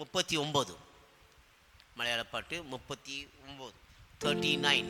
முப்பத்தி ஒம்பது. மலையாள பாட்டு முப்பத்தி ஒம்பது. Thirty nine